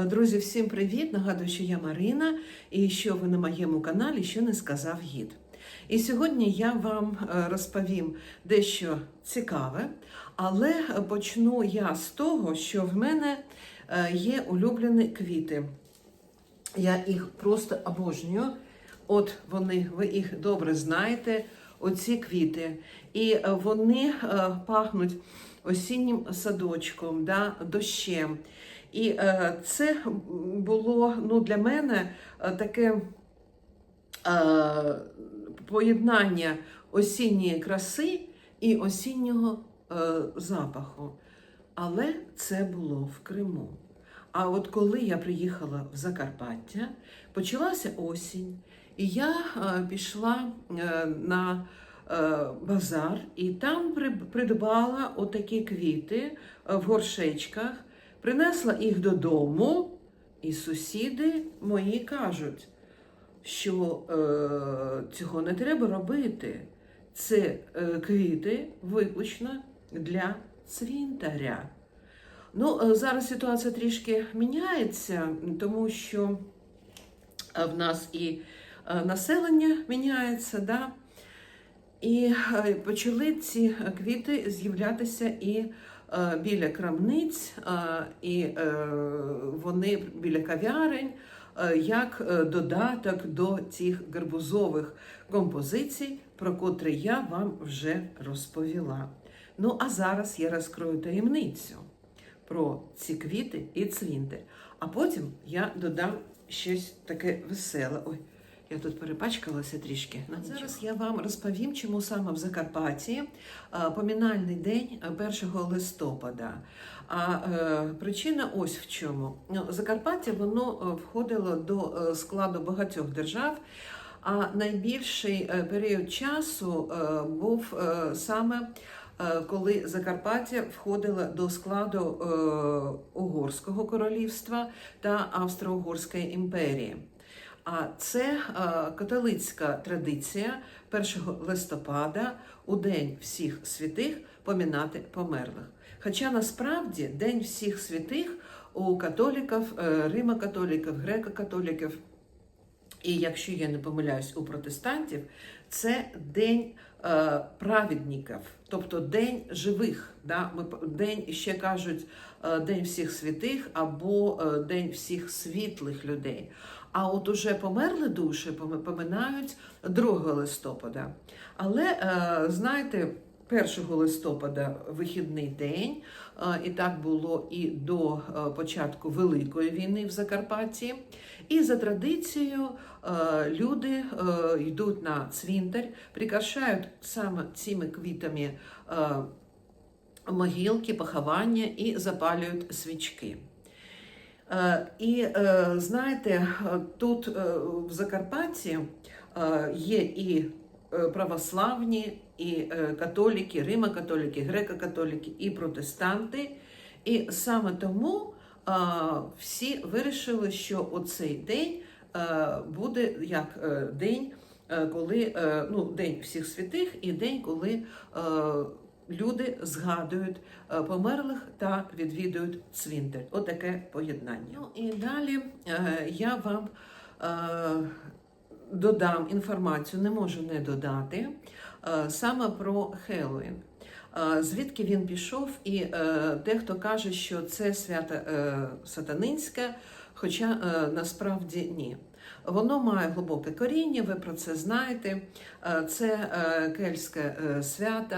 Е, Друзі, всім привіт! Нагадую, що я Марина і що ви на моєму каналі що не сказав гід. І сьогодні я вам е, розповім дещо цікаве, але почну я з того, що в мене е, є улюблені квіти. Я їх просто обожнюю. От вони, ви їх добре знаєте, оці квіти. І вони пахнуть осіннім садочком, да, дощем. І е, це було ну, для мене е, таке е, поєднання осінньої краси і осіннього запаху. Але це було в Криму. А от коли я приїхала в Закарпаття, почалася осінь, і я пішла на базар і там придбала отакі квіти в горшечках, принесла їх додому, і сусіди мої кажуть, що е, цього не треба робити. Це е, квіти виключно для цвінтаря. Ну, е, зараз ситуація трішки міняється, тому що е, в нас і е, населення міняється, да? і почали ці квіти з'являтися і біля крамниць, е, і е, вони біля кав'ярень, е, як е, додаток до цих гарбузових композицій, про котрі я вам вже розповіла. Ну, а зараз я розкрою таємницю про ці квіти і цвінти. А потім я додам щось таке веселе. Ой, я тут перепачкалася трішки. Ну, Зараз я вам розповім, чому саме в Закарпатті помінальний день е, 1 листопада. А е, причина ось в чому. Ну, Закарпаття воно е, входило до е, складу багатьох держав. А найбільший період часу був саме коли Закарпаття входило до складу Угорського королівства та Австро-Угорської імперії. А це е, католицька традиція 1 листопада у День всіх святих помінати померлих. Хоча насправді День всіх святих у католиків, е, римокатоликів, греко-католиків і якщо я не помиляюсь у протестантів, це день е, праведників, тобто день живих. Да? День ще кажуть День всіх святих або е, День всіх світлих людей. А от уже померли душі поминають 2 листопада. Але е, знаєте, 1 листопада вихідний день, е, і так було і до е, початку Великої війни в Закарпатті. І за традицією е, люди е, йдуть на цвинтар, прикрашають саме цими квітами е, могилки, поховання і запалюють свічки. Е, І е, знаєте, тут е, в Закарпатті є і православні, і католики, римокатолики, греко-католики, і протестанти. І саме тому всі вирішили, що оцей день буде як день, коли ну, День всіх святих і день, коли люди згадують е, померлих та відвідують цвинтар. Отаке поєднання. Ну і далі е, я вам е, додам інформацію, не можу не додати, саме про Хеллоуін. Звідки він пішов, і дехто каже, що це свято сатанинське, хоча насправді ні. Воно має глибоке коріння, ви про це знаєте. Це е, кельтське е, свято.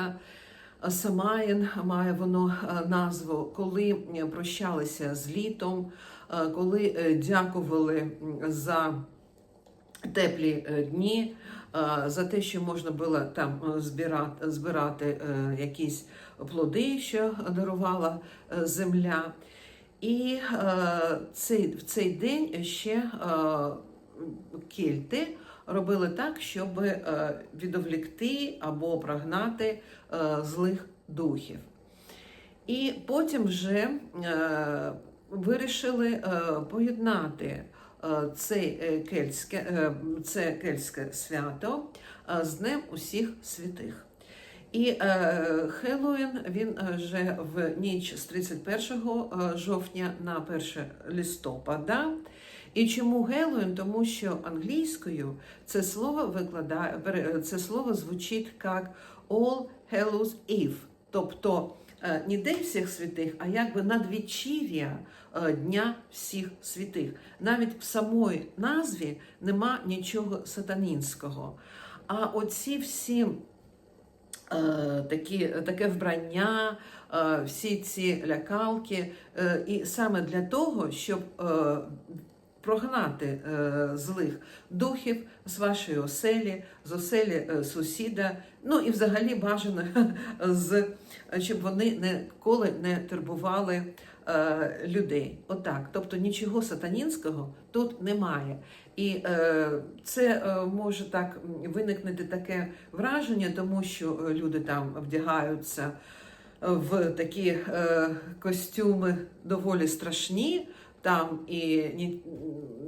Самаїн має воно е, назву, коли е, прощалися з літом, е, коли дякували за теплі дні, за те, що можна було там збирати, збирати якісь плоди, що дарувала земля. І цей, в цей день ще кельти робили так, щоб е, відволікти або прогнати е, злих духів. І потім вже е, вирішили поєднати цей, е, кельтське, е, це кельтське свято з Днем усіх святих. І е, Хеллоуін він вже в ніч з 31 е, жовтня на 1 листопада. І чому Геловін? Тому що англійською це слово викладає це слово звучить як All Hallows Eve, тобто е, не День всіх святих, а якби надвечір'я е, Дня всіх святих. Навіть в самої назві нема нічого сатанінського. А оці всі е, такі, таке вбрання, всі ці лякалки, і саме для того, щоб прогнати е, злих духів з вашої оселі, з оселі е, сусіда, ну і взагалі бажано з щоб вони ніколи не турбували е, людей. Отак. Тобто нічого сатанінського тут немає. І е, це е, може так виникнути таке враження, тому що е, люди там вдягаються в такі е, костюми доволі страшні. Там і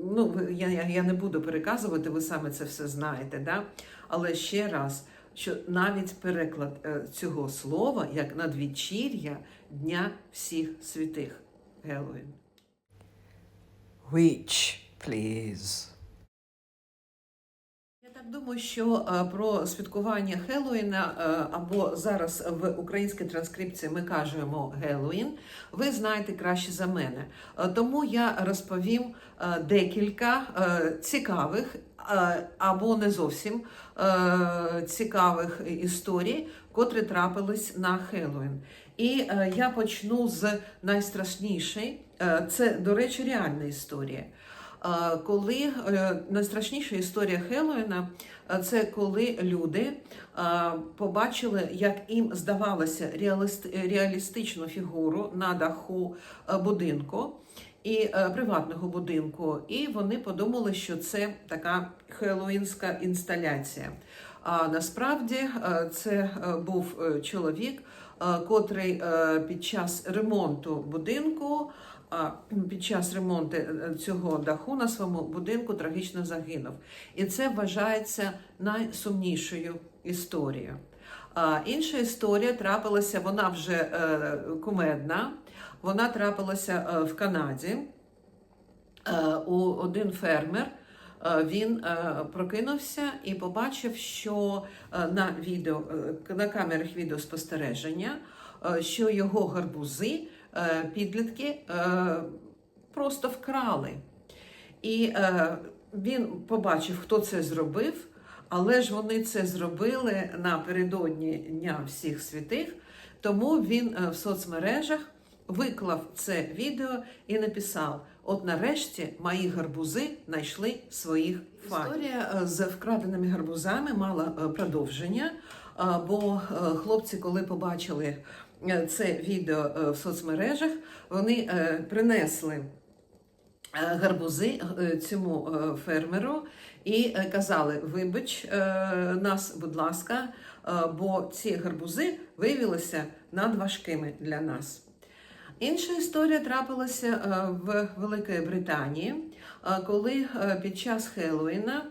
ну, я, я, не буду переказувати, ви саме це все знаєте. Да? Але ще раз, що навіть переклад е, цього слова як надвечір'я Дня всіх святих Геловін. Which, please? Думаю, що е, про святкування Хеллоуіна е, або зараз в українській транскрипції ми кажемо Геллоуін, ви знаєте краще за мене. Е, Тому я розповім декілька цікавих або не зовсім цікавих історій, котрі трапились на Хеллоуін. І я почну з найстрашнішої. Це, до речі, реальна історія. Коли е, найстрашніша історія Хеллоуіна, е, це коли люди е, побачили, як їм здавалося реалістичну фігуру на даху будинку і приватного будинку, і вони подумали, що це така хеллоуінська інсталяція. А насправді це був чоловік, котрий під час ремонту будинку. Під час ремонту е, цього даху на своєму будинку трагічно загинув. І це вважається найсумнішою історією. А інша історія трапилася, вона вже е, кумедна, вона трапилася е, в Канаді. Е, у один фермер е, він е, прокинувся і побачив, що е, на відео е, на камерах відеоспостереження, е, що його гарбузи е, підлітки е, просто вкрали. І е, він побачив, хто це зробив, але ж вони це зробили напередодні Дня всіх святих, тому він е, в соцмережах виклав це відео і написав: От нарешті мої гарбузи знайшли своїх фанів. Історія е, з вкраденими гарбузами мала е, продовження, е, бо е, хлопці, коли побачили е, це відео е, в соцмережах, вони е, принесли е, гарбузи е, цьому е, фермеру і е, казали: Вибач е, нас, будь ласка, е, бо ці гарбузи виявилися надважкими для нас. Інша історія трапилася е, в Великій Британії, е, коли е, під час Хеллоуіна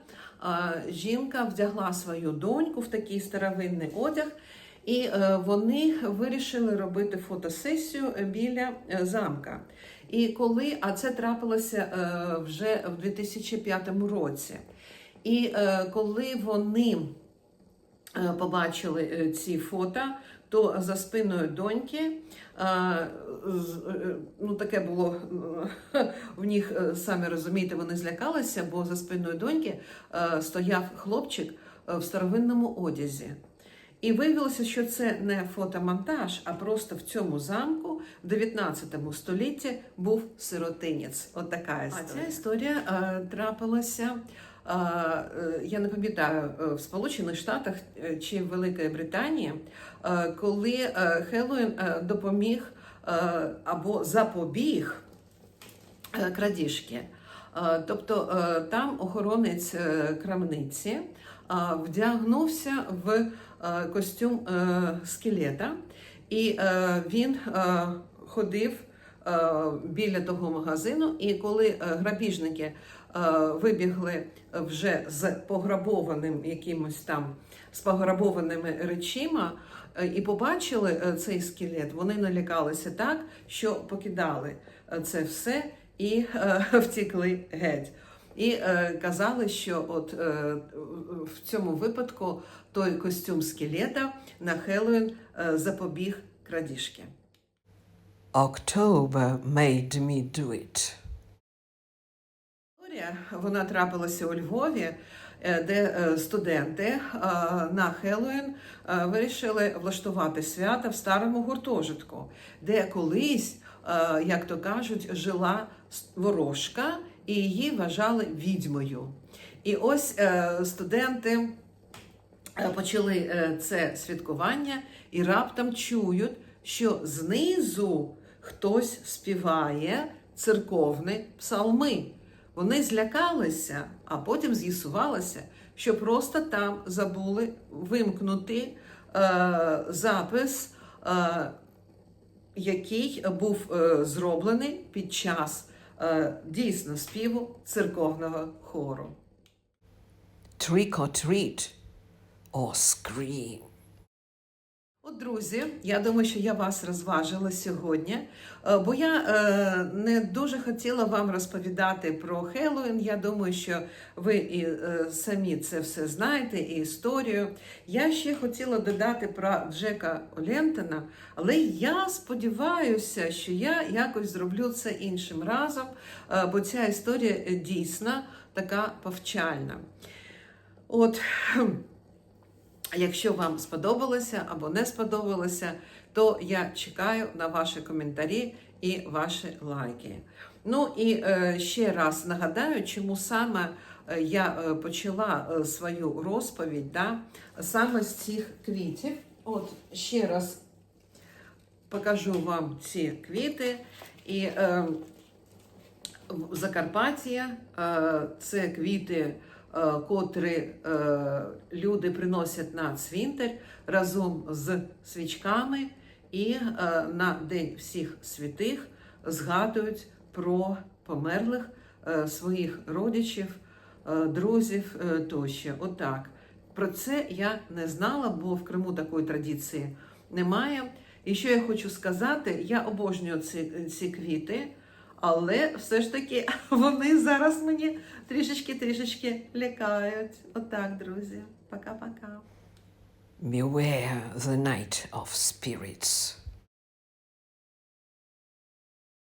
е, жінка вдягла свою доньку в такий старовинний одяг, і е, вони вирішили робити фотосесію біля е, замка. І коли, а це трапилося е, вже в 2005 році. І коли вони побачили ці фото, то за спиною доньки ну таке було в них, самі розумієте, вони злякалися, бо за спиною доньки стояв хлопчик в старовинному одязі. І виявилося, що це не фотомонтаж, а просто в цьому замку в 19 столітті був сиротинець. От така історія. А ця історія е, трапилася. е, е, Я не пам'ятаю в Сполучених Штатах чи в Великій Британії, е, коли е, Хеллоуін е, допоміг е, або запобіг е, крадіжки. Е, Тобто е, там охоронець е, крамниці вдягнувся в е, костюм е, скелета, і е, він ходив біля того магазину. І коли грабіжники вибігли вже з пограбованим якимось там з пограбованими речима і побачили цей скелет, вони налякалися так, що покидали це все і втікли геть. І е, казали, що от е, в цьому випадку той костюм скелета на Хеллоуін е, запобіг крадіжки. October made me do it. Історія вона трапилася у Львові, е, де е, студенти е, на Хеллоуін вирішили влаштувати свята в старому гуртожитку, де колись, як то кажуть, жила ворожка і її вважали відьмою. І ось е, студенти е, почали е, це святкування і раптом чують, що знизу хтось співає церковні псалми. Вони злякалися, а потім з'ясувалося, що просто там забули вимкнути е, запис, е, який був е, зроблений під час дійсно співу церковного хору. Trick or treat or scream. Друзі, я думаю, що я вас розважила сьогодні, е, бо я е, не дуже хотіла вам розповідати про Хеллоуін. Я думаю, що ви і е, самі це все знаєте, і історію. Я ще хотіла додати про Джека Олентона, але я сподіваюся, що я якось зроблю це іншим разом, бо ця історія дійсно така повчальна. От. Якщо вам сподобалося або не сподобалося, то я чекаю на ваші коментарі і ваші лайки. Ну і е, ще раз нагадаю, чому саме е, я е, почала свою розповідь да, саме з цих квітів. От ще раз покажу вам ці квіти. І е, Закарпаття е, це квіти, котрі е, люди приносять на цвинтар разом з свічками і е, на День всіх святих згадують про померлих е, своїх родичів, е, друзів е, тощо. Отак. Про це я не знала, бо в Криму такої традиції немає. І що я хочу сказати, я обожнюю ці, ці квіти. Але все ж таки вони зараз мені трішечки-трішечки лякають. Отак, друзі. Пока-пока. Beware the night of spirits.